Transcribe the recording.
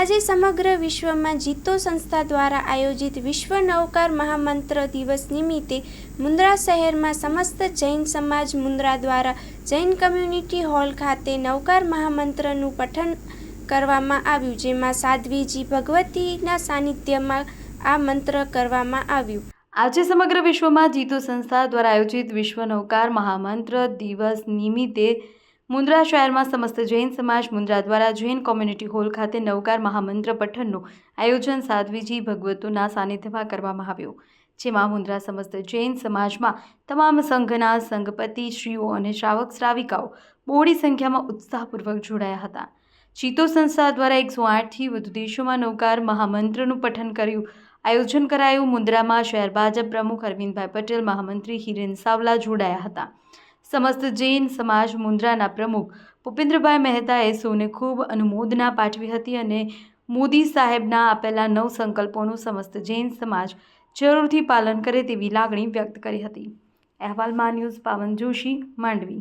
આજે સમગ્ર વિશ્વમાં જીતો સંસ્થા દ્વારા આયોજિત વિશ્વ નવકાર મહામંત્ર દિવસ નિમિત્તે મુન્દ્રા શહેરમાં સમસ્ત જૈન સમાજ મુન્દ્રા દ્વારા જૈન કમ્યુનિટી હોલ ખાતે નવકાર મહામંત્રનું પઠન કરવામાં આવ્યું, જેમાં સાધ્વીજી ભગવતીના સાનિધ્યમાં આ મંત્ર કરવામાં આવ્યું. આજે સમગ્ર વિશ્વમાં જીતો સંસ્થા દ્વારા આયોજિત વિશ્વ નવકાર મહામંત્ર દિવસ નિમિત્તે મુન્દ્રા શહેરમાં સમસ્ત જૈન સમાજ મુન્દ્રા દ્વારા જૈન કોમ્યુનિટી હોલ ખાતે નવકાર મહામંત્ર પઠનનું આયોજન સાધ્વીજી ભગવતોના સાનિધ્યમાં કરવામાં આવ્યું, જેમાં મુન્દ્રા સમસ્ત જૈન સમાજમાં તમામ સંઘના સંઘપતિ, શ્રીઓ અને શ્રાવક શ્રાવિકાઓ બહોળી સંખ્યામાં ઉત્સાહપૂર્વક જોડાયા હતા. ચિતો સંસ્થા દ્વારા એકસો આઠથી વધુ દેશોમાં નવકાર મહામંત્રનું પઠન કર્યું. આયોજન કરાયું મુન્દ્રામાં શહેર ભાજપ પ્રમુખ અરવિંદભાઈ પટેલ, મહામંત્રી હિરેન સાવલા જોડાયા હતા. સમસ્ત જૈન સમાજ મુન્દ્રાના પ્રમુખ ભૂપેન્દ્રભાઈ મહેતાએ સૌને ખૂબ અનુમોદના પાઠવી હતી અને મોદી સાહેબના આપેલા નવ સંકલ્પોનું સમસ્ત જૈન સમાજ જરૂરથી પાલન કરે તેવી લાગણી વ્યક્ત કરી હતી. અહેવાલમાં ન્યૂઝ પાવન જોશી, માંડવી.